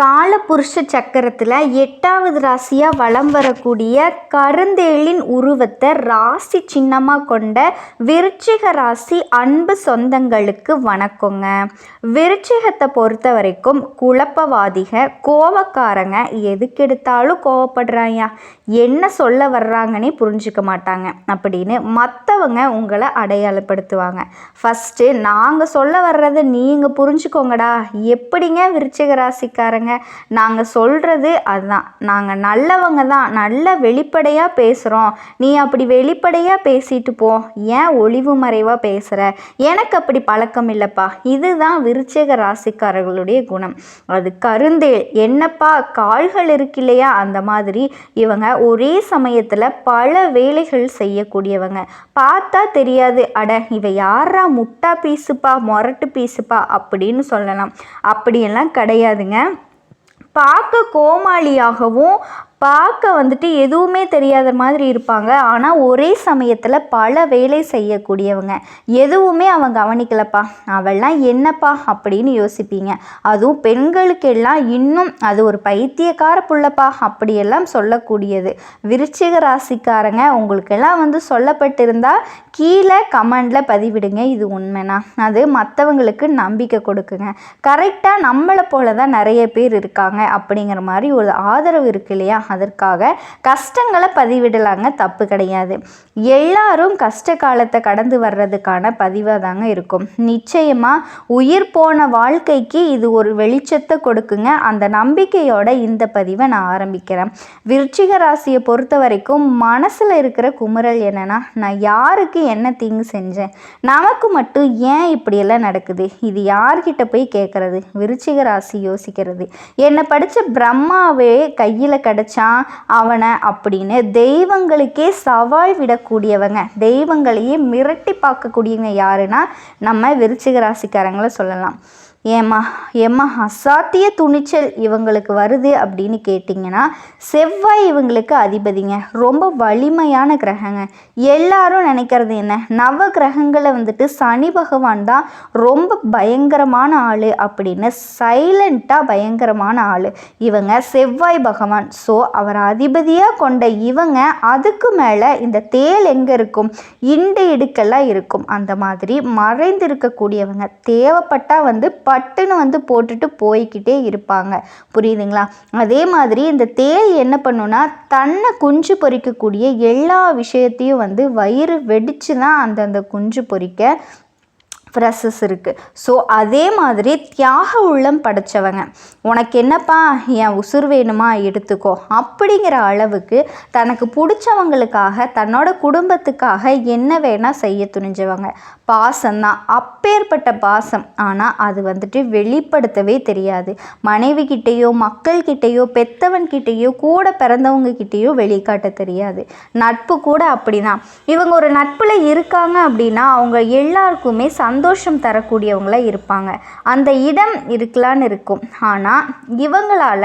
காலபுருஷ சக்கரத்தில் எட்டாவது ராசியாக வலம் வரக்கூடிய கருந்தேளின் உருவத்தை ராசி சின்னமாக கொண்ட விருச்சிக ராசி அன்பு சொந்தங்களுக்கு வணக்கங்க. விருச்சிகத்தை பொறுத்த வரைக்கும் குழப்பவாதிக கோவக்காரங்க எதுக்கெடுத்தாலும் கோவப்படுறாயா என்ன சொல்ல வர்றாங்கன்னே புரிஞ்சுக்க மாட்டாங்க. அப்படின்னு மற்றவங்க உங்களை அடையாளப்படுத்துவாங்க. ஃபஸ்ட்டு நாங்கள் சொல்ல வர்றதை நீங்கள் புரிஞ்சுக்கோங்கடா. எப்படிங்க விருச்சிக ராசிக்காரங்க? நாங்கள் சொல்கிறது அதுதான். நாங்கள் நல்லவங்க தான். நல்ல வெளிப்படையாக பேசுகிறோம் நீ அப்படி வெளிப்படையாக பேசிட்டு போ. ஏன் ஒளிவு மறைவாக பேசுகிற எனக்கு அப்படி பழக்கம் இல்லைப்பா. இதுதான் விருச்சிக ராசிக்காரர்களுடைய குணம். அது கருந்தேல் என்னப்பா கால்கள் இருக்கு இல்லையா? அந்த மாதிரி இவங்க ஒரே சமயத்தில் பல வேலைகள் செய்யக்கூடியவங்க. பார்த்தா தெரியாது. அட இவ யாரா முட்டா பீஸுப்பா மொரட்டு பீஸுப்பா அப்படின்னு சொல்லலாம். அப்படியெல்லாம் கிடையாதுங்க. பார்க்க கோமாளியாகவும் பார்க்க வந்துட்டு எதுவுமே தெரியாத மாதிரி இருப்பாங்க. ஆனால் ஒரே சமயத்தில் பல வேலை செய்யக்கூடியவங்க. எதுவுமே அவன் கவனிக்கலப்பா. அவெல்லாம் என்னப்பா அப்படின்னு யோசிப்பீங்க. அதுவும் பெண்களுக்கெல்லாம் இன்னும் அது ஒரு பைத்தியக்கார புள்ளப்பா அப்படியெல்லாம் சொல்லக்கூடியது. விருச்சிக ராசிக்காரங்க உங்களுக்கெல்லாம் வந்து சொல்லப்பட்டிருந்தா கீழே கமெண்டில் பதிவிடுங்க. இது உண்மைனா. அது மற்றவங்களுக்கு நம்பிக்கை கொடுக்குங்க. கரெக்டாக நம்மளை போல தான் நிறைய பேர் இருக்காங்க அப்படிங்கிற மாதிரி ஒரு ஆதரவு இருக்கு இல்லையா? அதற்காக கஷ்டங்களை பதிவிடலாங்க தப்பு கிடையாது. எல்லாரும் கஷ்ட காலத்தை கடந்து வர்றதுக்கான பதிவாக தாங்க இருக்கும். நிச்சயமாக உயிர் போன வாழ்க்கைக்கு இது ஒரு வெளிச்சத்தை கொடுக்குங்க. அந்த நம்பிக்கையோட இந்த பதிவை நான் ஆரம்பிக்கிறேன். விருச்சிக ராசியை பொறுத்த வரைக்கும் மனசில் இருக்கிற குமுறல் என்னென்னா நான் யாருக்கு என்ன தீங்கு செஞ்சேன்? நமக்கு மட்டும் ஏன் இப்படியெல்லாம் நடக்குது? இது யார்கிட்ட போய் கேட்குறது விருச்சிக ராசி யோசிக்கிறது. என்னை படித்த பிரம்மாவே கையில் கிடச்சான் அவனை அப்படின்னு தெய்வங்களுக்கே சவால் விடக்கூடியவங்க. தெய்வங்களையே மிரட்டி பார்க்கக்கூடியவங்க யாருன்னா நம்ம விருச்சிக ராசிக்காரங்களை சொல்லலாம். ஏம்மா ஏமா அசாத்திய துணிச்சல் இவங்களுக்கு வருது அப்படின்னு கேட்டிங்கன்னா செவ்வாய் இவங்களுக்கு அதிபதிங்க. ரொம்ப வலிமையான கிரகங்க. எல்லாரும் நினைக்கிறது என்ன? நவ கிரகங்களை வந்துட்டு சனி பகவான் தான் ரொம்ப பயங்கரமான ஆள் அப்படின்னு சைலண்ட்டாக பயங்கரமான ஆள். இவங்க செவ்வாய் பகவான். ஸோ அவர் அதிபதியாக கொண்ட இவங்க அதுக்கு மேலே இந்த தேல் எங்கே இருக்கும்? இண்டு இடுக்கெல்லாம் இருக்கும். அந்த மாதிரி மறைந்திருக்கக்கூடியவங்க. தேவைப்பட்டால் வந்து பட்டுன்னு வந்து போட்டுட்டு போய்க்கிட்டே இருப்பாங்க. புரியுதுங்களா? அதே மாதிரி இந்த தேல் என்ன பண்ணுன்னா தன்னை குஞ்சு பொறிக்கக்கூடிய எல்லா விஷயத்தையும் வந்து வயிறு வெடிச்சு தான் அந்தந்த குஞ்சு பொறிக்க ப்ரெஸஸ் இருக்குது ஸோ அதே மாதிரி தியாக உள்ளம் படைச்சவங்க. உனக்கு என்னப்பா என் உசுர் வேணுமா எடுத்துக்கோ. அப்படிங்கிற அளவுக்கு தனக்கு பிடிச்சவங்களுக்காக தன்னோட குடும்பத்துக்காக என்ன வேணால் செய்ய துணிஞ்சவங்க. பாசம்தான். அப்பேற்பட்ட பாசம். ஆனால் அது வந்துட்டு வெளிப்படுத்தவே தெரியாது. மனைவி கிட்டேயோ மக்கள்கிட்டேயோ பெத்தவன்கிட்டேயோ கூட பிறந்தவங்கக்கிட்டேயோ வெளிக்காட்ட தெரியாது. நட்பு கூட அப்படிதான். இவங்க ஒரு நட்பில் இருக்காங்க அப்படின்னா அவங்க எல்லாருக்குமே சந்த சந்தோஷம் தரக்கூடியவங்களாக இருப்பாங்க. அந்த இடம் இருக்கலான்னு இருக்கும். ஆனால் இவங்களால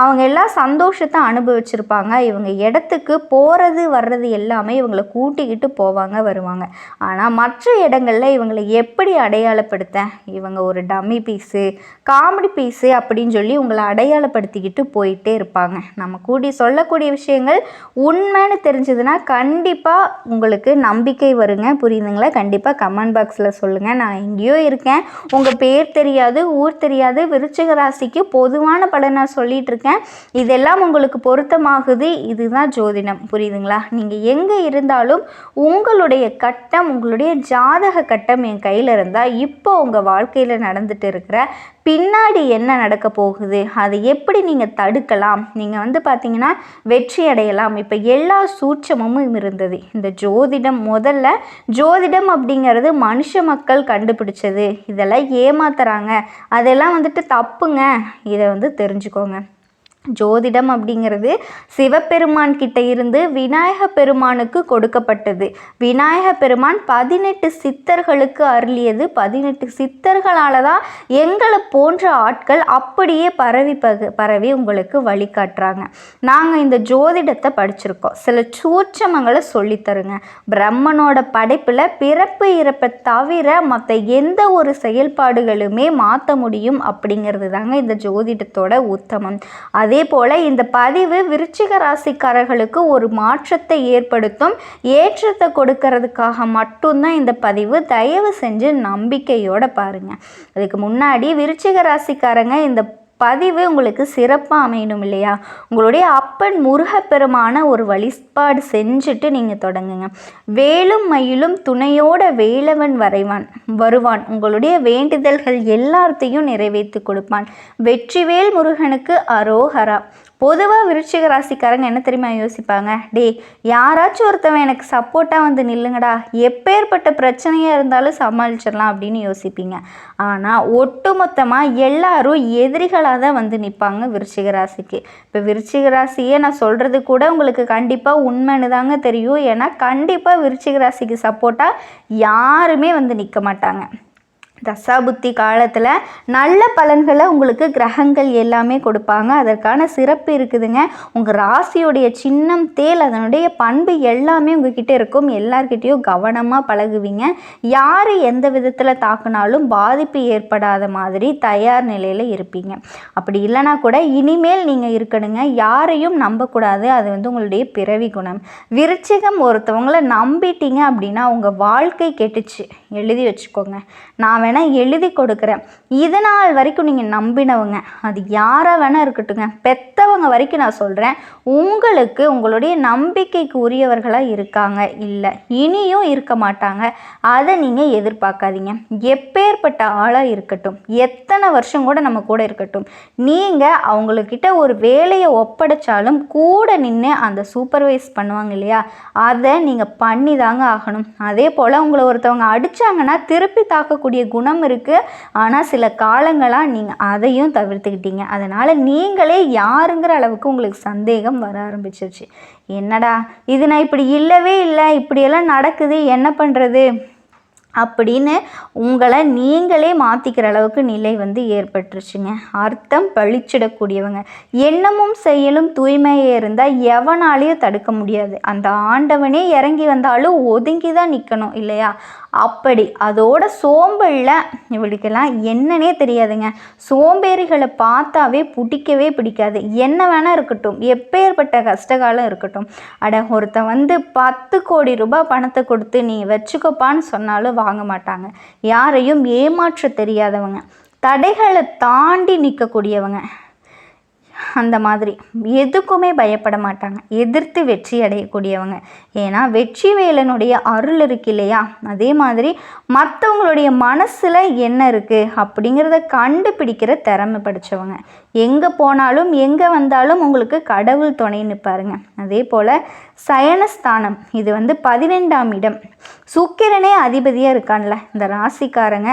அவங்க எல்லாம் சந்தோஷத்தை அனுபவிச்சிருப்பாங்க. இவங்க இடத்துக்கு போகிறது வர்றது எல்லாமே இவங்களை கூட்டிக்கிட்டு போவாங்க வருவாங்க. ஆனால் மற்ற இடங்களில் இவங்களை எப்படி அடையாளப்படுத்த? இவங்க ஒரு டம்மி பீஸு காமெடி பீஸு அப்படின்னு சொல்லி உங்களை அடையாளப்படுத்திக்கிட்டு போயிட்டே இருப்பாங்க. நம்ம கூடி சொல்லக்கூடிய விஷயங்கள் உண்மைன்னு தெரிஞ்சதுன்னா கண்டிப்பாக உங்களுக்கு நம்பிக்கை வருங்க. புரியுதுங்களா? கண்டிப்பாக கமெண்ட் பாக்ஸில் சொல்லுங்கள் நான் எங்கேயோ இருக்கேன். உங்கள் பேர் தெரியாது ஊர் தெரியாது விருச்சிக ராசிக்கு பொதுவான பலனை சொல்லிகிட்டு இருக்கேன். இதெல்லாம் உங்களுக்கு பொருத்தமாகுது. இதுதான் ஜோதிடம். புரியுதுங்களா? நீங்கள் எங்கே இருந்தாலும் உங்களுடைய கட்டம் உங்களுடைய ஜாதக கட்டம் என் கையில் இருந்தால் இப்போ உங்கள் வாழ்க்கையில் நடந்துட்டு இருக்கிற பின்னாடி என்ன நடக்க போகுது? அதை எப்படி நீங்கள் தடுக்கலாம்? நீங்கள் வந்து பார்த்தீங்கன்னா வெற்றி அடையலாம். இப்போ எல்லா சூட்சமும் இருந்தது. இந்த ஜோதிடம் முதல்ல ஜோதிடம் அப்படிங்கிறது மனுஷ மக்கள் கண்டுபிடிச்சது. இதெல்லாம் ஏமாத்துறாங்க. அதெல்லாம் வந்துட்டு தப்புங்க. இதை வந்து தெரிஞ்சுக்கோங்க. ஜோதிடம் அப்படிங்கிறது சிவபெருமான் கிட்ட இருந்து விநாயக பெருமானுக்கு கொடுக்கப்பட்டது. விநாயக பெருமான் பதினெட்டு சித்தர்களுக்கு அருளியது. பதினெட்டு சித்தர்களால் தான் எங்களை போன்ற ஆட்கள் அப்படியே பரவி பகு பரவி உங்களுக்கு வழிகாட்டுறாங்க. நாங்கள் இந்த ஜோதிடத்தை படிச்சிருக்கோம். சில சூட்சமங்களை சொல்லித்தருங்க. பிரம்மனோட படைப்பில் பிறப்பு இறப்பை தவிர மற்ற எந்த ஒரு செயல்பாடுகளுமே மாற்ற முடியும் அப்படிங்கிறது தாங்க இந்த ஜோதிடத்தோட உத்தமம். அது அதே போல் இந்த பதிவு விருச்சிக ராசிக்காரர்களுக்கு ஒரு மாற்றத்தை ஏற்படுத்தும். ஏற்றத்தை கொடுக்கறதுக்காக மட்டும்தான் இந்த பதிவு. தயவு செஞ்சு நம்பிக்கையோட பாருங்கள் அதுக்கு முன்னாடி விருச்சிக ராசிக்காரங்க இந்த பதிவு உங்களுக்கு சிறப்பாக அமையணும் இல்லையா? உங்களுடைய அப்பன் முருகப்பெருமான ஒரு வழிபாடு செஞ்சுட்டு நீங்கள் தொடங்குங்க. வேலும் மயிலும் துணையோட வேலவன் வரைவான் வருவான். உங்களுடைய வேண்டுதல்கள் எல்லாத்தையும் நிறைவேற்றி கொடுப்பான். வெற்றிவேல் முருகனுக்கு அரோஹரா பொதுவாக விருச்சிக ராசிக்காரங்க என்ன தெரியுமா யோசிப்பாங்க? டே யாராச்சும் ஒருத்தவன் எனக்கு சப்போர்ட்டாக வந்து நில்லுங்கடா. எப்பேற்பட்ட பிரச்சனையாக இருந்தாலும் சமாளிச்சிடலாம் அப்படின்னு யோசிப்பீங்க. ஆனால் ஒட்டுமொத்தமாக எல்லாரும் எதிரிகளாக தான் வந்து நிற்பாங்க விருச்சிக ராசிக்கு. இப்போ விருச்சிக ராசியே நான் சொல்கிறது கூட உங்களுக்கு கண்டிப்பாக உண்மைன்னு தாங்க தெரியும். ஏன்னா கண்டிப்பாக விருச்சிக ராசிக்கு சப்போர்ட்டாக யாருமே வந்து நிற்க மாட்டாங்க. தசாபுத்தி காலத்தில் நல்ல பலன்களை உங்களுக்கு கிரகங்கள் எல்லாமே கொடுப்பாங்க. அதற்கான சிறப்பு இருக்குதுங்க. உங்கள் ராசியுடைய சின்னம் தேல் அதனுடைய பண்பு எல்லாமே உங்ககிட்ட இருக்கும். எல்லார்கிட்டேயும் கவனமாக பழகுவீங்க. யார் எந்த விதத்தில் தாக்குனாலும் பாதிப்பு ஏற்படாத மாதிரி தயார் நிலையில் இருப்பீங்க. அப்படி இல்லைனா கூட இனிமேல் நீங்கள் இருக்கணுங்க. யாரையும் நம்பக்கூடாது. அது வந்து உங்களுடைய பிறவி குணம். விருச்சிகம் ஒருத்தவங்களை நம்பிட்டீங்க அப்படின்னா உங்கள் வாழ்க்கை கெட்டுச்சு. எழுதி வச்சுக்கோங்க. நான் வேணால் எழுதி கொடுக்குறேன். இதனால் வரைக்கும் நீங்கள் நம்பினவங்க. அது யாராக வேணால் இருக்கட்டுங்க பெத்தவங்க வரைக்கும் நான் சொல்கிறேன் உங்களுக்கு உங்களுடைய நம்பிக்கைக்கு உரியவர்களாக இருக்காங்க. இல்லை இனியும் இருக்க மாட்டாங்க. அதை நீங்கள் எதிர்பார்க்காதீங்க. எப்பேற்பட்ட ஆளாக இருக்கட்டும். எத்தனை வருஷம் கூட நம்ம கூட இருக்கட்டும். நீங்கள் அவங்கக்கிட்ட ஒரு வேலையை ஒப்படைச்சாலும் கூட நின்று அந்த சூப்பர்வைஸ் பண்ணுவாங்க இல்லையா? அதை நீங்கள் பண்ணி தாங்க ஆகணும். அதே போல் உங்களை ஒருத்தவங்க அடித்தாங்கன்னா திருப்பி தாக்கக்கூடிய குணம் இருக்குது ஆனால் சில காலங்களாக நீங்கள் அதையும் தவிர்த்துக்கிட்டீங்க. அதனால் நீங்களே யாருங்கிற அளவுக்கு உங்களுக்கு சந்தேகம் வர ஆரம்பிச்சிருச்சு. என்னடா இது நான் இப்படி இல்லவே இல்லை இப்படியெல்லாம் நடக்குது என்ன பண்ணுறது அப்படின்னு உங்களை நீங்களே மாற்றிக்கிற அளவுக்கு நிலை வந்து ஏற்பட்டுருச்சுங்க. அர்த்தம் பழிச்சிடக்கூடியவங்க. எண்ணமும் செயலும் தூய்மையாக இருந்தால் எவனாலையும் தடுக்க முடியாது. அந்த ஆண்டவனே இறங்கி வந்தாலும் ஒதுங்கி தான் நிற்கணும் இல்லையா? அப்படி. அதோட சோம்பலில் இவளுக்கெல்லாம் என்னன்னே தெரியாதுங்க. சோம்பேறிகளை பார்த்தாவே பிடிக்கவே பிடிக்காது. என்ன வேணால் இருக்கட்டும். எப்பேற்பட்ட கஷ்டகாலம் இருக்கட்டும். அட ஒருத்தன் வந்து பத்து கோடி ரூபாய் பணத்தை கொடுத்து நீ வச்சுக்கோப்பான்னு சொன்னாலும் வாங்க மாட்டாங்க. யாரையும் ஏமாற்ற தெரியாதவங்க. தடைகளை தாண்டி நிற்கக்கூடியவங்க அந்த மாதிரி. எதுக்குமே பயப்பட மாட்டாங்க. எதிர்த்து வெற்றி அடையக்கூடியவங்க. ஏன்னா வெற்றி வேலனுடைய அருள் இருக்கு இல்லையா? அதே மாதிரி மற்றவங்களுடைய மனசில் என்ன இருக்குது அப்படிங்கிறத கண்டுபிடிக்கிற திறமை படித்தவங்க எங்கே போனாலும் எங்கே வந்தாலும் உங்களுக்கு கடவுள் துணை நிற்பாருங்க அதே போல் சயனஸ்தானம் இது வந்து பதினெண்டாம் இடம். சுக்கிரனே அதிபதியாக இருக்கான்ல இந்த ராசிக்காரங்க.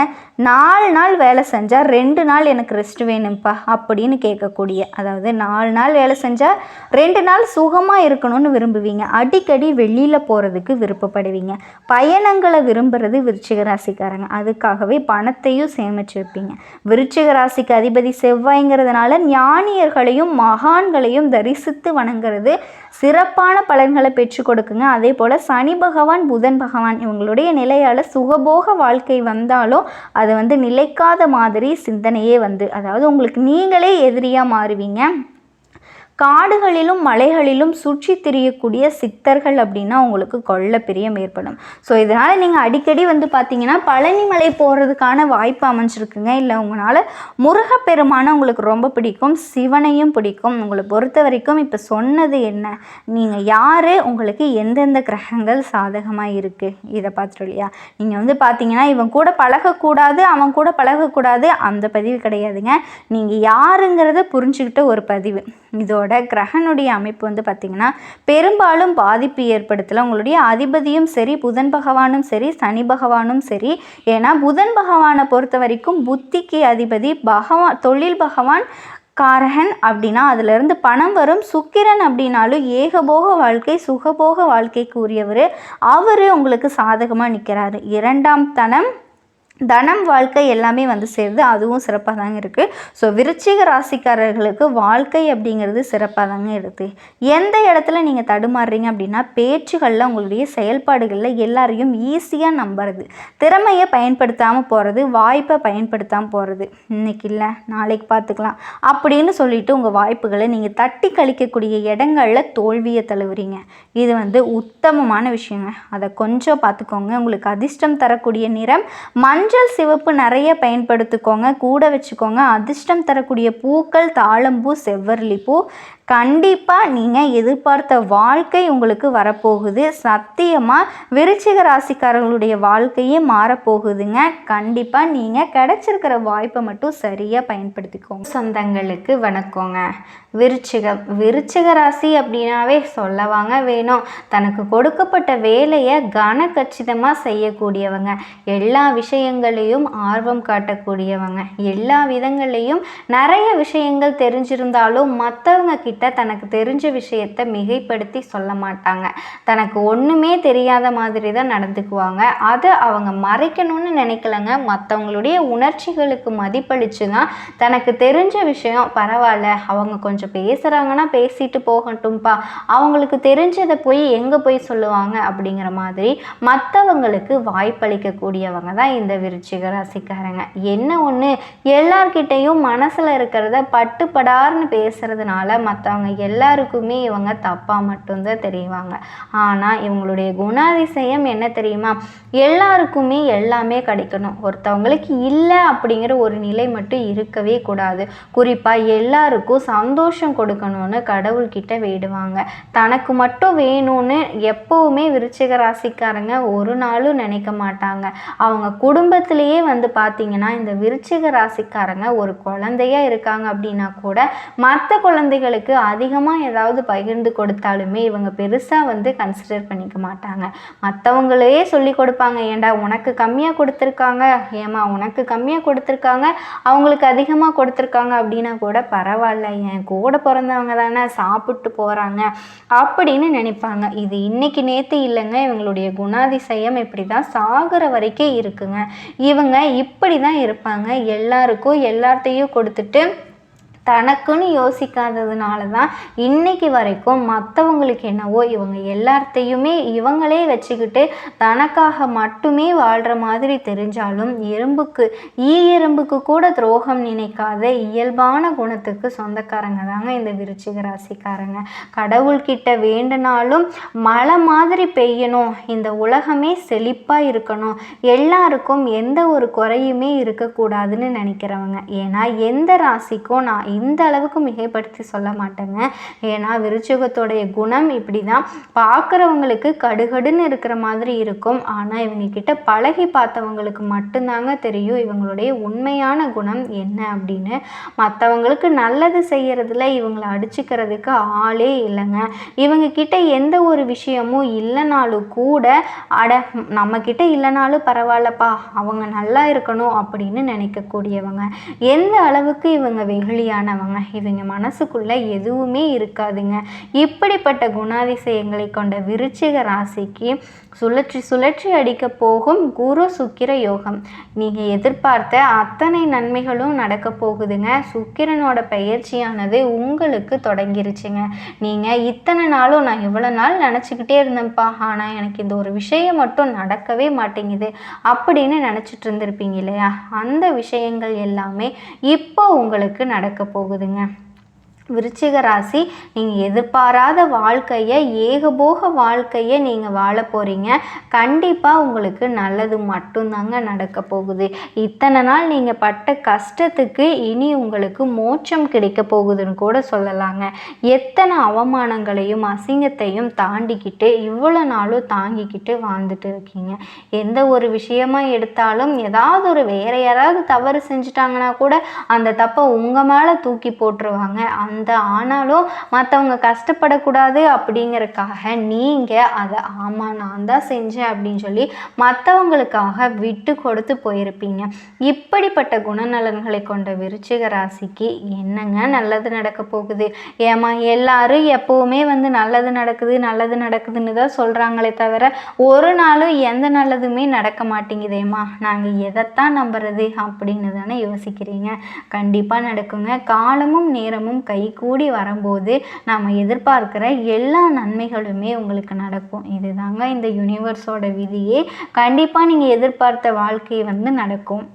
நாலு நாள் வேலை செஞ்சால் ரெண்டு நாள் எனக்கு ரெஸ்ட் வேணும்ப்பா அப்படின்னு கேட்கக்கூடிய அதாவது நாலு நாள் வேலை செஞ்சால் ரெண்டு நாள் சுகமாக இருக்கணும்னு விரும்புவீங்க. அடிக்கடி வெளியில் போகிறதுக்கு விருப்பப்படுவீங்க. பயணங்களை விரும்புகிறது விருச்சிக ராசிக்காரங்க. அதுக்காகவே பணத்தையும் சேமிச்சு வைப்பீங்க. விருச்சிக ராசிக்கு அதிபதி செவ்வாய்ங்கிறதுனால ஞானியர்களையும் மகான்களையும் தரிசித்து வணங்குறது சிறப்பான பலன்களை பெற்று கொடுக்குங்க. அதே போல் சனி பகவான் புதன் பகவான் இவங்களுடைய நிலையால் சுகபோக வாழ்க்கை வந்தாலும் அது வந்து நிலைக்காத மாதிரி சிந்தனையே வந்து அதாவது உங்களுக்கு நீங்களே எதிரியாக மாறுவீங்க. காடுகளிலும் மலைகளிலும் சுற்றி திரியக்கூடிய சித்தர்கள் அப்படின்னா உங்களுக்கு கொள்ள பிரியம் ஏற்படும். ஸோ இதனால் நீங்கள் அடிக்கடி வந்து பார்த்தீங்கன்னா பழனி மலை போகிறதுக்கான வாய்ப்பு அமைஞ்சிருக்குங்க. இல்லை உங்களால் முருகப்பெருமானை உங்களுக்கு ரொம்ப பிடிக்கும் சிவனையும் பிடிக்கும். உங்களை பொறுத்த வரைக்கும் இப்போ சொன்னது என்ன? நீங்கள் யார்? உங்களுக்கு எந்தெந்த கிரகங்கள் சாதகமாக இருக்குது இதை பார்த்துட்டு இல்லையா? நீங்கள் வந்து பார்த்தீங்கன்னா இவன் கூட பழகக்கூடாது அவன் கூட பழகக்கூடாது அந்த பதிவு கிடையாதுங்க. நீங்கள் யாருங்கிறத புரிஞ்சுக்கிட்ட ஒரு பதிவு. இதோட உங்களோட கிரகனுடைய அமைப்பு வந்து பார்த்திங்கன்னா பெரும்பாலும் பாதிப்பு ஏற்படுத்தலை. உங்களுடைய அதிபதியும் சரி புதன் பகவானும் சரி சனி பகவானும் சரி. ஏன்னா புதன் பகவானை பொறுத்த வரைக்கும் புத்திக்கு அதிபதி பகவான் தொழில் பகவான் காரகன் அப்படின்னா அதிலிருந்து பணம் வரும். சுக்கிரன் அப்படின்னாலும் ஏகபோக வாழ்க்கை சுகபோக வாழ்க்கைக்கு உரியவர். அவர் உங்களுக்கு சாதகமாக நிற்கிறாரு இரண்டாம் தனம் தனம் வாழ்க்கை எல்லாமே வந்து சேருது அதுவும் சிறப்பாக தாங்க இருக்குது ஸோ விருச்சிக ராசிக்காரர்களுக்கு வாழ்க்கை அப்படிங்கிறது சிறப்பாக தாங்க இருக்குது எந்த இடத்துல நீங்கள் தடுமாறுறீங்க அப்படின்னா பேச்சுகளில் உங்களுடைய செயல்பாடுகளில் எல்லாரையும் ஈஸியாக நம்புறது. திறமையை பயன்படுத்தாமல் போகிறது வாய்ப்பை பயன்படுத்தாமல் போகிறது இன்னைக்கு இல்லை நாளைக்கு பார்த்துக்கலாம் அப்படின்னு சொல்லிட்டு உங்கள் வாய்ப்புகளை நீங்கள் தட்டி கழிக்கக்கூடிய இடங்களில் தோல்வியை தழுவுறீங்க. இது வந்து உத்தமமான விஷயங்க. அதை கொஞ்சம் பார்த்துக்கோங்க உங்களுக்கு அதிர்ஷ்டம் தரக்கூடிய நிறம் மண் மஞ்சள் சிவப்பு நிறைய பயன்படுத்திக்கோங்க. கூட வச்சுக்கோங்க. அதிர்ஷ்டம் தரக்கூடிய பூக்கள் தாழம்பூ செவ்வரளி பூ கண்டிப்பாக நீங்கள் எதிர்பார்த்த வாழ்க்கை உங்களுக்கு வரப்போகுது. சத்தியமாக விருச்சிக ராசிக்காரர்களுடைய வாழ்க்கையே மாறப்போகுதுங்க. கண்டிப்பாக நீங்கள் கிடச்சிருக்கிற வாய்ப்பை மட்டும் சரியாக பயன்படுத்திக்கோங்க. சொந்தங்களுக்கு வணக்கங்க. விருச்சிகம் விருச்சிக ராசி அப்படின்னாவே சொல்லவாங்க வேணும். தனக்கு கொடுக்கப்பட்ட வேலையை கன கச்சிதமாக செய்யக்கூடியவங்க. எல்லா விஷயங்களையும் ஆர்வம் காட்டக்கூடியவங்க. எல்லா விதங்களையும் நிறைய விஷயங்கள் தெரிஞ்சிருந்தாலும் மற்றவங்க கிட்ட கிட்ட தனக்கு தெரிஞ்ச விஷயத்த மிகைப்படுத்தி சொல்ல மாட்டாங்க. தனக்கு ஒன்றுமே தெரியாத மாதிரி தான் நடந்துக்குவாங்க. அதை அவங்க மறைக்கணும்னு நினைக்கலங்க. மற்றவங்களுடைய உணர்ச்சிகளுக்கு மதிப்பளித்து தான் தனக்கு தெரிஞ்ச விஷயம் பரவாயில்ல அவங்க கொஞ்சம் பேசுகிறாங்கன்னா பேசிட்டு போகட்டும்ப்பா அவங்களுக்கு தெரிஞ்சதை போய் எங்கே போய் சொல்லுவாங்க அப்படிங்கிற மாதிரி மற்றவங்களுக்கு வாய்ப்பளிக்கக்கூடியவங்க தான் இந்த விருச்சிக ராசிக்காரங்க. என்ன ஒன்று எல்லார்கிட்டேயும் மனசில் இருக்கிறத பட்டுப்படார்னு பேசுகிறதுனால மற்ற மற்றவங்க எல்லாருக்குமே இவங்க தப்பாக மட்டும்தான் தெரிவாங்க. ஆனால் இவங்களுடைய குணாதிசயம் என்ன தெரியுமா? எல்லாருக்குமே எல்லாமே கிடைக்கணும். ஒருத்தவங்களுக்கு இல்லை அப்படிங்கிற ஒரு நிலை மட்டும் இருக்கவே கூடாது. குறிப்பாக எல்லாருக்கும் சந்தோஷம் கொடுக்கணும்னு கடவுள்கிட்ட வேடுவாங்க தனக்கு மட்டும் வேணும்னு எப்போவுமே விருச்சிக ராசிக்காரங்க ஒரு நாளும் நினைக்க மாட்டாங்க. அவங்க குடும்பத்திலேயே வந்து பார்த்தீங்கன்னா இந்த விருச்சிக ராசிக்காரங்க ஒரு குழந்தையா இருக்காங்க அப்படின்னா கூட மற்ற குழந்தைகளுக்கு அதிகமாக ஏதாவது பகிர்ந்து கொடுத்தாலுமே இவங்க பெருசாக வந்து கன்சிடர் பண்ணிக்க மாட்டாங்க. மற்றவங்களே சொல்லி கொடுப்பாங்க ஏண்டா உனக்கு கம்மியாக கொடுத்துருக்காங்க? ஏமா உனக்கு கம்மியாக கொடுத்துருக்காங்க. அவங்களுக்கு அதிகமாக கொடுத்துருக்காங்க. அப்படின்னா கூட பரவாயில்ல என் கூட பிறந்தவங்க தானே சாப்பிட்டு போகிறாங்க அப்படின்னு நினைப்பாங்க. இது இன்னைக்கு நேற்று இல்லைங்க இவங்களுடைய குணாதிசயம் இப்படி தான் சாகிற வரைக்கும் இருக்குங்க. இவங்க இப்படி தான் இருப்பாங்க. எல்லாருக்கும் எல்லாத்தையும் கொடுத்துட்டு தனக்குன்னு யோசிக்காததுனால தான் இன்னைக்கு வரைக்கும் மற்றவங்களுக்கு என்னவோ இவங்க எல்லாத்தையுமே இவங்களே வச்சுக்கிட்டு தனக்காக மட்டுமே வாழ்கிற மாதிரி தெரிஞ்சாலும் எறும்புக்கு ஈ எறும்புக்கு கூட துரோகம் நினைக்காத இயல்பான குணத்துக்கு சொந்தக்காரங்க தாங்க இந்த விருச்சிக ராசிக்காரங்க. கடவுள்கிட்ட வேண்டுனாலும் மழை மாதிரி பெய்யணும் இந்த உலகமே செழிப்பாக இருக்கணும் எல்லாருக்கும் எந்த ஒரு குறையுமே இருக்கக்கூடாதுன்னு நினைக்கிறவங்க. ஏன்னா எந்த ராசிக்கும் நான் இந்த அளவுக்கு மிகைப்படுத்தி சொல்ல மாட்டேங்க. ஏன்னா விருச்சிகத்தோடைய குணம் இப்படி தான் பார்க்குறவங்களுக்கு கடுகடுன்னு இருக்கிற மாதிரி இருக்கும். ஆனால் இவங்க கிட்ட பழகி பார்த்தவங்களுக்கு மட்டும்தாங்க தெரியும் இவங்களுடைய உண்மையான குணம் என்ன அப்படின்னு. மற்றவங்களுக்கு நல்லது செய்கிறதுல இவங்களை அடிச்சுக்கிறதுக்கு ஆளே இல்லைங்க. இவங்க கிட்ட எந்த ஒரு விஷயமும் இல்லைனாலும் கூட அட நம்ம கிட்ட இல்லைனாலும் பரவாயில்லப்பா அவங்க நல்லா இருக்கணும் அப்படின்னு நினைக்கக்கூடியவங்க. எந்த அளவுக்கு இவங்க வெகுளியான ஆனவங்க இவங்க மனசுக்குள்ளே எதுவுமே இருக்காதுங்க. இப்படிப்பட்ட குணாதிசயங்களை கொண்ட விருச்சிக ராசிக்கு சுழற்சி சுழற்சி அடிக்க போகும் குரு சுக்கிர யோகம். நீங்கள் எதிர்பார்த்த அத்தனை நன்மைகளும் நடக்க போகுதுங்க. சுக்கிரனோட பயிற்சியானது உங்களுக்கு தொடங்கிருச்சுங்க. நீங்கள் இத்தனை நாளும் நான் இவ்வளோ நாள் நினச்சிக்கிட்டே இருந்தேன்ப்பா. ஆனால் எனக்கு இந்த ஒரு விஷயம் மட்டும் நடக்கவே மாட்டேங்குது அப்படின்னு நினச்சிட்டு இருந்திருப்பீங்க இல்லையா? அந்த விஷயங்கள் எல்லாமே இப்போ உங்களுக்கு நடக்க போகுதுங்க. விருச்சிக ராசி நீங்கள் எதிர்பாராத வாழ்க்கையை ஏகபோக வாழ்க்கையை நீங்கள் வாழ போகிறீங்க கண்டிப்பாக உங்களுக்கு நல்லது மட்டும்தாங்க நடக்க போகுது. இத்தனை நாள் நீங்கள் பட்ட கஷ்டத்துக்கு இனி உங்களுக்கு மோட்சம் கிடைக்க போகுதுன்னு கூட சொல்லலாங்க. எத்தனை அவமானங்களையும் அசிங்கத்தையும் தாண்டிக்கிட்டு இவ்வளோ நாளும் தாங்கிக்கிட்டு வாழ்ந்துட்டு இருக்கீங்க. எந்த ஒரு விஷயமா எடுத்தாலும் ஏதாவது ஒரு வேற யாராவது தவறு செஞ்சுட்டாங்கன்னா கூட அந்த தப்பை உங்கள் மேலே தூக்கி போட்டுருவாங்க. அந்த அந்த ஆனாலும் மற்றவங்க கஷ்டப்படக்கூடாது அப்படிங்கிறக்காக நீங்கள் அதை ஆமாம் நான் தான் செஞ்சேன் அப்படின்னு சொல்லி மற்றவங்களுக்காக விட்டு கொடுத்து போயிருப்பீங்க. இப்படிப்பட்ட குணநலன்களை கொண்ட விருச்சிக ராசிக்கு என்னங்க நல்லது நடக்க போகுது? ஏமா எல்லாரும் எப்போவுமே வந்து நல்லது நடக்குது நல்லது நடக்குதுன்னு தான் சொல்கிறாங்களே தவிர ஒரு நாளும் எந்த நல்லதுமே நடக்க மாட்டேங்குதேம்மா. நாங்கள் எதைத்தான் நம்புறது அப்படின்னு தானே யோசிக்கிறீங்க. கண்டிப்பாக நடக்குங்க. காலமும் நேரமும் கை கூடி வரும்போது நாம் எதிர்பார்க்குற எல்லா நன்மைகளுமே உங்களுக்கு நடக்கும். இதுதாங்க இந்த யூனிவர்ஸோட விதியே. கண்டிப்பாக நீங்கள் எதிர்பார்த்த வாழ்க்கை வந்து நடக்கும்.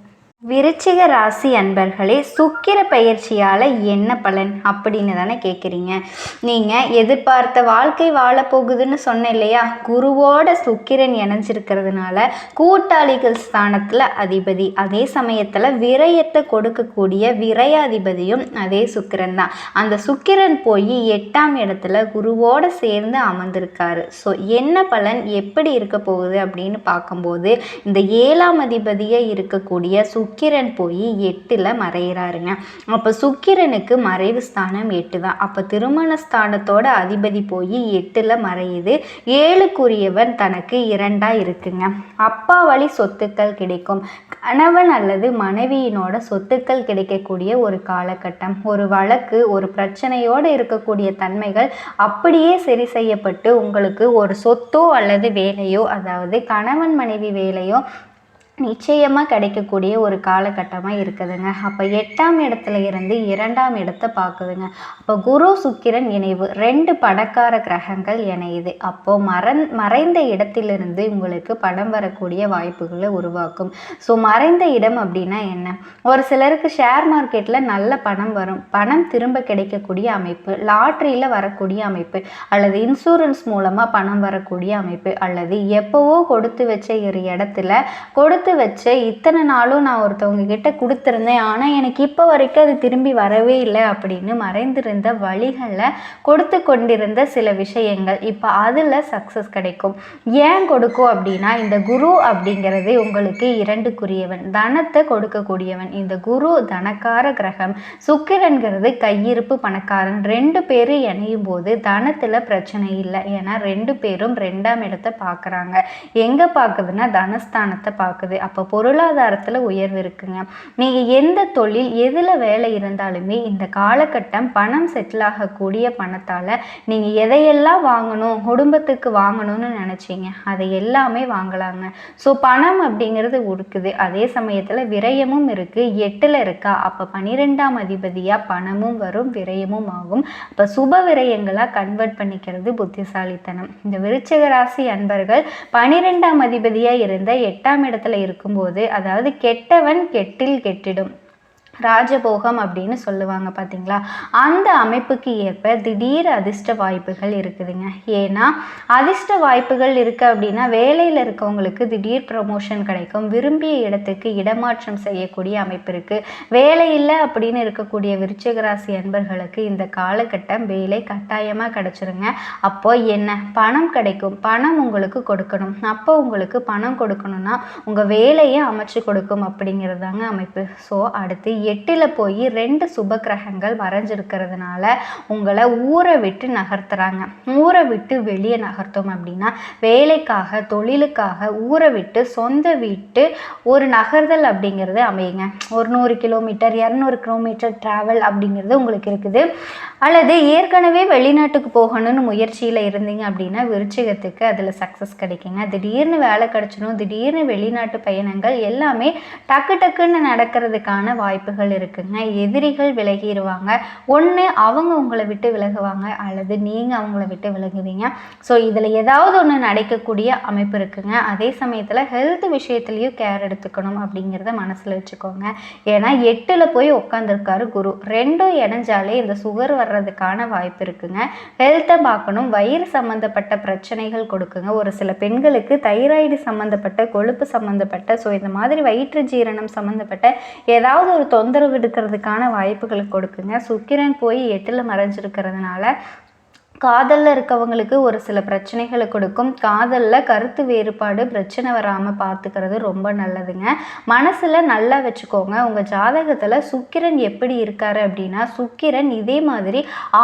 விருச்சிக ராசி அன்பர்களே சுக்கிர பயிற்சியால் என்ன பலன் அப்படின்னு தானே கேட்குறீங்க நீங்கள் எதிர்பார்த்த வாழ்க்கை வாழப்போகுதுன்னு சொன்னேன் இல்லையா? குருவோட சுக்கிரன் இணைஞ்சிருக்கிறதுனால கூட்டாளிகள் ஸ்தானத்தில் அதிபதி அதே சமயத்தில் விரயத்தை கொடுக்கக்கூடிய விரயாதிபதியும் அதே சுக்கிரன் தான். அந்த சுக்கிரன் போய் எட்டாம் இடத்துல குருவோட சேர்ந்து அமர்ந்திருக்காரு. ஸோ என்ன பலன் எப்படி இருக்க போகுது அப்படின்னு பார்க்கும்போது இந்த ஏழாம் அதிபதியாக இருக்கக்கூடிய சுக் சுக்கிரன் போய் எட்டில் மறையிறாருங்க. அப்போ சுக்கிரனுக்கு மறைவு ஸ்தானம் எட்டு தான் அப்போ திருமண ஸ்தானத்தோட அதிபதி போய் எட்டில் மறையுது. ஏழுக்குரியவன் தனக்கு இரண்டாக இருக்குங்க. அப்பா வழி சொத்துக்கள் கிடைக்கும். கணவன் அல்லது மனைவியினோட சொத்துக்கள் கிடைக்கக்கூடிய ஒரு காலகட்டம். ஒரு வழக்கு ஒரு பிரச்சனையோடு இருக்கக்கூடிய தன்மைகள் அப்படியே சரி செய்யப்பட்டு உங்களுக்கு ஒரு சொத்தோ அல்லது வேலையோ அதாவது கணவன் மனைவி வேலையோ நிச்சயமாக கிடைக்கக்கூடிய ஒரு காலகட்டமாக இருக்குதுங்க. அப்போ எட்டாம் இடத்துல இருந்து இரண்டாம் இடத்தை பார்க்குதுங்க. அப்போ குரு சுக்கிரன் இணைவு ரெண்டு பணக்கார கிரகங்கள் இணையுது. அப்போது மறந் மறைந்த இடத்திலிருந்து உங்களுக்கு பணம் வரக்கூடிய வாய்ப்புகளை உருவாக்கும். ஸோ மறைந்த இடம் அப்படின்னா என்ன? ஒரு சிலருக்கு ஷேர் மார்க்கெட்டில் நல்ல பணம் வரும். பணம் திரும்ப கிடைக்கக்கூடிய அமைப்பு லாட்ரியில் வரக்கூடிய அமைப்பு அல்லது இன்சூரன்ஸ் மூலமாக பணம் வரக்கூடிய அமைப்பு அல்லது எப்போவோ கொடுத்து வச்ச ஒரு இடத்துல கொடுத்து கொடுத்து வச்ச இத்தனை நாளும் நான் ஒருத்தவங்க கிட்ட கொடுத்துருந்தேன். ஆனால் எனக்கு இப்போ வரைக்கும் அது திரும்பி வரவே இல்லை அப்படின்னு மறைந்திருந்த வழிகளில் கொடுத்து கொண்டிருந்த சில விஷயங்கள் இப்போ அதில் சக்ஸஸ் கிடைக்கும். ஏன் கொடுக்கும் அப்படின்னா இந்த குரு அப்படிங்கிறது உங்களுக்கு இரண்டுக்குரியவன். தனத்தை கொடுக்கக்கூடியவன். இந்த குரு தனக்கார கிரகம். சுக்கிரன்கிறது கையிருப்பு பணக்காரன். ரெண்டு பேரும் இணையும் போது தனத்தில் பிரச்சனை இல்லை. ஏன்னா ரெண்டு பேரும் ரெண்டாம் இடத்தை பார்க்குறாங்க எங்கே பார்க்குதுன்னா தனஸ்தானத்தை பார்க்குது ஆகுது அப்போ பொருளாதாரத்தில் உயர்வு இருக்குங்க. நீங்கள் எந்த தொழில் எதில் வேலை இருந்தாலுமே இந்த காலகட்டம் பணம் செட்டில் ஆகக்கூடிய பணத்தால் நீங்கள் எதையெல்லாம் வாங்கணும் குடும்பத்துக்கு வாங்கணும்னு நினச்சிங்க அதை எல்லாமே வாங்கலாங்க. ஸோ பணம் அப்படிங்கிறது உடுக்குது அதே சமயத்தில் விரயமும் இருக்குது எட்டில் இருக்கா? அப்போ பன்னிரெண்டாம் அதிபதியாக பணமும் வரும் விரயமும் ஆகும். அப்போ சுப விரயங்களாக கன்வெர்ட் பண்ணிக்கிறது புத்திசாலித்தனம். இந்த விருச்சக ராசி அன்பர்கள் பனிரெண்டாம் அதிபதியாக இருந்த எட்டாம் இடத்துல இருக்கும்போது அதாவது கெட்டவன் கெட்டில் கெட்டிடும். ராஜபோகம் அப்படின்னு சொல்லுவாங்க பார்த்தீங்களா அந்த அமைப்புக்கு ஏற்ப திடீர் அதிர்ஷ்ட வாய்ப்புகள் இருக்குதுங்க. ஏன்னா அதிர்ஷ்ட வாய்ப்புகள் இருக்குது அப்படின்னா வேலையில் இருக்கவங்களுக்கு திடீர் ப்ரமோஷன் கிடைக்கும். விரும்பிய இடத்துக்கு இடமாற்றம் செய்யக்கூடிய அமைப்பு இருக்குது வேலை இல்லை அப்படின்னு இருக்கக்கூடிய விருச்சிகராசி அன்பர்களுக்கு இந்த காலகட்டம் வேலை கட்டாயமாக கிடச்சிருங்க. அப்போ என்ன? பணம் கிடைக்கும். பணம் உங்களுக்கு கொடுக்கணும். அப்போ உங்களுக்கு பணம் கொடுக்கணும்னா உங்கள் வேலையை அமைச்சு கொடுக்கும் அப்படிங்கிறதாங்க அமைப்பு. ஸோ அடுத்து எட்டில் போய் ரெண்டு சுப கிரகங்கள் மறைஞ்சிருக்கிறதுனால உங்களை ஊரை விட்டு நகர்த்துறாங்க. ஊரை விட்டு வெளியே நகர்த்தோம் அப்படின்னா வேலைக்காக தொழிலுக்காக ஊரை விட்டு சொந்த வீட்டு ஒரு நகர்தல் அப்படிங்கிறது அமையுங்க. ஒரு நூறு கிலோமீட்டர் இரநூறு கிலோமீட்டர் ட்ராவல் அப்படிங்கிறது உங்களுக்கு இருக்குது. அல்லது ஏற்கனவே வெளிநாட்டுக்கு போகணும்னு முயற்சியில் இருந்தீங்க அப்படின்னா விருச்சிகத்துக்கு அதில் சக்ஸஸ் கிடைக்குங்க. திடீர்னு வேலை கிடச்சிடும் திடீர்னு வெளிநாட்டு பயணங்கள் எல்லாமே டக்கு டக்குன்னு நடக்கிறதுக்கான வாய்ப்புகள் இருக்குங்க எதிரிகள் விலகிடுவாங்க ஒன்று அவங்க உங்களை விட்டு விலகுவாங்க அல்லது நீங்கள் அவங்கள விட்டு விலகுவீங்க. ஸோ இதில் ஏதாவது ஒன்று நடக்கக்கூடிய அமைப்பு இருக்குங்க. அதே சமயத்தில் ஹெல்த் விஷயத்துலேயும் கேர் எடுத்துக்கணும் அப்படிங்கிறத மனசில் வச்சுக்கோங்க. ஏன்னா எட்டில் போய் உட்காந்துருக்காரு குரு. ரெண்டும் இணைஞ்சாலே இந்த சுகர் வர்றதுக்கான வாய்ப்பு இருக்குங்க. ஹெல்த்தை பார்க்கணும் வயிறு சம்மந்தப்பட்ட பிரச்சனைகள் கொடுக்குங்க. ஒரு சில பெண்களுக்கு தைராய்டு சம்மந்தப்பட்ட கொழுப்பு சம்மந்தப்பட்ட ஸோ இந்த மாதிரி வயிற்று ஜீரணம் சம்மந்தப்பட்ட ஏதாவது ஒரு தொ தொந்தரவு எடுக்கிறதுக்கான வாய்ப்புகளை கொடுக்குங்க. சுக்கிரன் போய் எட்டில் மறைஞ்சிருக்கிறதுனால காதலில் இருக்கவங்களுக்கு ஒரு சில பிரச்சனைகளை கொடுக்கும். காதலில் கருத்து வேறுபாடு பிரச்சனை வராமல் பார்த்துக்கிறது ரொம்ப நல்லதுங்க. மனசில் நல்லா வச்சுக்கோங்க. உங்கள் ஜாதகத்தில் சுக்கிரன் எப்படி இருக்கார் அப்படின்னா சுக்கிரன் இதே மாதிரி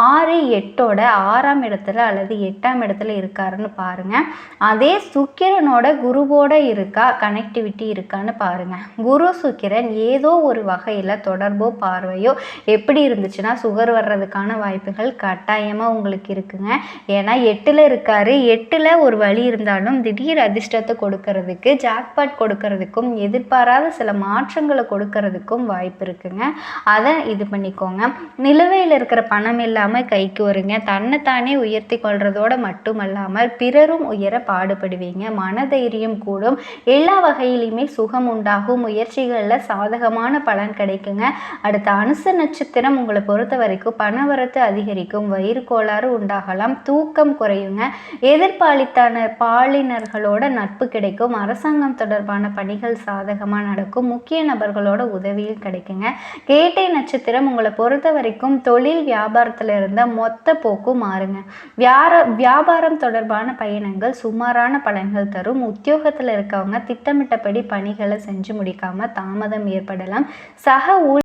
ஆறு எட்டோட ஆறாம் இடத்துல அல்லது எட்டாம் இடத்துல இருக்காருன்னு பாருங்கள் அதே சுக்கிரனோட குருவோட இருக்கா கனெக்டிவிட்டி இருக்கான்னு பாருங்கள் குரு சுக்கிரன் ஏதோ ஒரு வகையில் தொடர்போ பார்வையோ எப்படி இருந்துச்சுன்னா சுகர் வர்றதுக்கான வாய்ப்புகள் கட்டாயமாக உங்களுக்கு இருக்குது இருக்குங்க. ஏன்னா எட்டில் இருக்காரு. எட்டில் ஒரு வழி இருந்தாலும் திடீர் அதிர்ஷ்டத்தை கொடுக்கறதுக்கு ஜாக்பாட் கொடுக்கறதுக்கும் எதிர்பாராத சில மாற்றங்களை கொடுக்கறதுக்கும் வாய்ப்பு இருக்குங்க. அதை இது பண்ணிக்கோங்க. நிலுவையில் இருக்கிற பணம் இல்லாமல் கைக்கு வருங்க. தன்னைத்தானே உயர்த்தி கொள்றதோட மட்டுமல்லாமல் பிறரும் உயர பாடுபடுவீங்க. மனதைரியம் கூடும். எல்லா வகையிலையுமே சுகம் உண்டாகும். முயற்சிகளில் சாதகமான பலன் கிடைக்குங்க. அடுத்த அனுச நட்சத்திரம் உங்களை பொறுத்த வரைக்கும் பணவரத்து அதிகரிக்கும். வயிறு கோளாறு உண்டாகலாம். தூக்கம் குறையுங்க. எதிர்பாலித்தான பாலினர்களோட நட்பு கிடைக்கும். அரசாங்கம் தொடர்பான பணிகள் சாதகமாக நடக்கும். முக்கிய நபர்களோட உதவியும் கிடைக்குங்க. கேட்டை நட்சத்திரம் உங்களை பொறுத்த வரைக்கும் தொழில் வியாபாரத்தில் இருந்த மொத்த போக்கும் மாறுங்க. வியார வியாபாரம் தொடர்பான பயணங்கள் சுமாரான பலன்கள் தரும். உத்தியோகத்தில் இருக்கவங்க திட்டமிட்டபடி பணிகளை செஞ்சு முடிக்காம தாமதம் ஏற்படலாம். சக ஊழியர்